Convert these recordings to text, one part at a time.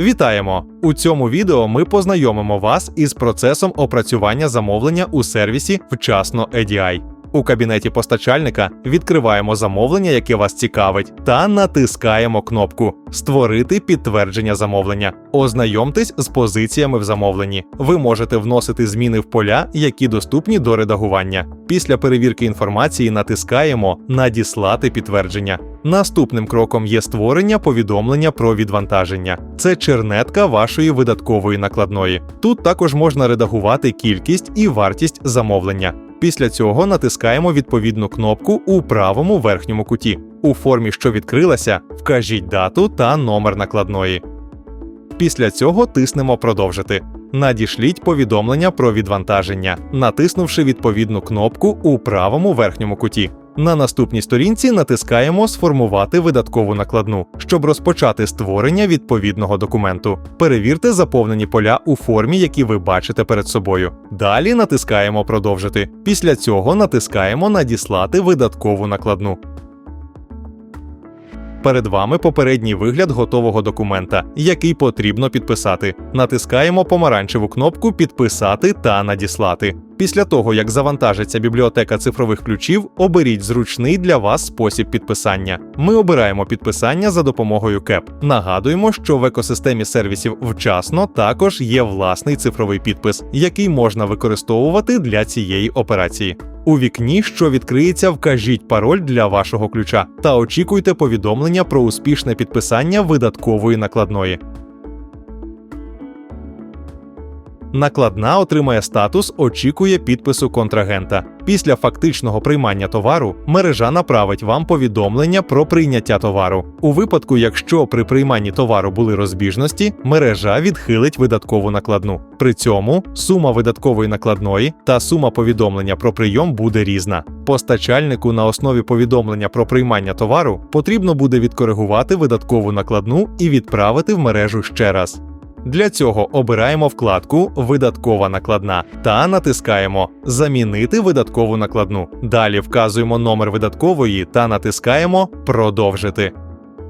Вітаємо! У цьому відео ми познайомимо вас із процесом опрацювання замовлення у сервісі Вчасно EDI. У кабінеті постачальника відкриваємо замовлення, яке вас цікавить, та натискаємо кнопку Створити підтвердження замовлення. Ознайомтесь з позиціями в замовленні. Ви можете вносити зміни в поля, які доступні до редагування. Після перевірки інформації натискаємо Надіслати підтвердження. Наступним кроком є створення повідомлення про відвантаження. Це чернетка вашої видаткової накладної. Тут також можна редагувати кількість і вартість замовлення. Після цього натискаємо відповідну кнопку у правому верхньому куті. У формі, що відкрилася, вкажіть дату та номер накладної. Після цього тиснемо Продовжити. Надішліть повідомлення про відвантаження, натиснувши відповідну кнопку у правому верхньому куті. На наступній сторінці натискаємо Сформувати видаткову накладну, щоб розпочати створення відповідного документу. Перевірте заповнені поля у формі, які ви бачите перед собою. Далі натискаємо Продовжити. Після цього натискаємо Надіслати видаткову накладну. Перед вами попередній вигляд готового документа, який потрібно підписати. Натискаємо помаранчеву кнопку Підписати та надіслати. Після того, як завантажиться бібліотека цифрових ключів, оберіть зручний для вас спосіб підписання. Ми обираємо підписання за допомогою КЕП. Нагадуємо, що в екосистемі сервісів вчасно також є власний цифровий підпис, який можна використовувати для цієї операції. У вікні, що відкриється, вкажіть пароль для вашого ключа та очікуйте повідомлення про успішне підписання видаткової накладної. Накладна отримає статус Очікує підпису контрагента. Після фактичного приймання товару мережа направить вам повідомлення про прийняття товару. У випадку, якщо при прийманні товару були розбіжності, мережа відхилить видаткову накладну. При цьому сума видаткової накладної та сума повідомлення про прийом буде різна. Постачальнику на основі повідомлення про приймання товару потрібно буде відкоригувати видаткову накладну і відправити в мережу ще раз. Для цього обираємо вкладку Видаткова накладна та натискаємо Замінити видаткову накладну. Далі вказуємо номер видаткової та натискаємо Продовжити.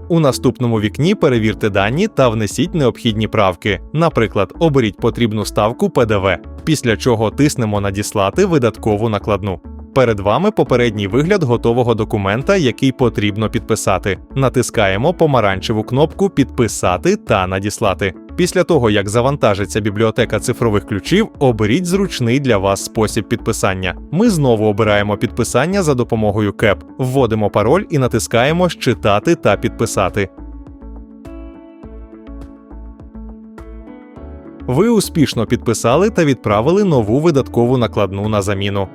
У наступному вікні перевірте дані та внесіть необхідні правки. Наприклад, оберіть потрібну ставку ПДВ, після чого тиснемо Надіслати видаткову накладну. Перед вами попередній вигляд готового документа, який потрібно підписати. Натискаємо помаранчеву кнопку Підписати та надіслати. Після того, як завантажиться бібліотека цифрових ключів, оберіть зручний для вас спосіб підписання. Ми знову обираємо підписання за допомогою КЕП, вводимо пароль і натискаємо Щитати та підписати. Ви успішно підписали та відправили нову видаткову накладну на заміну.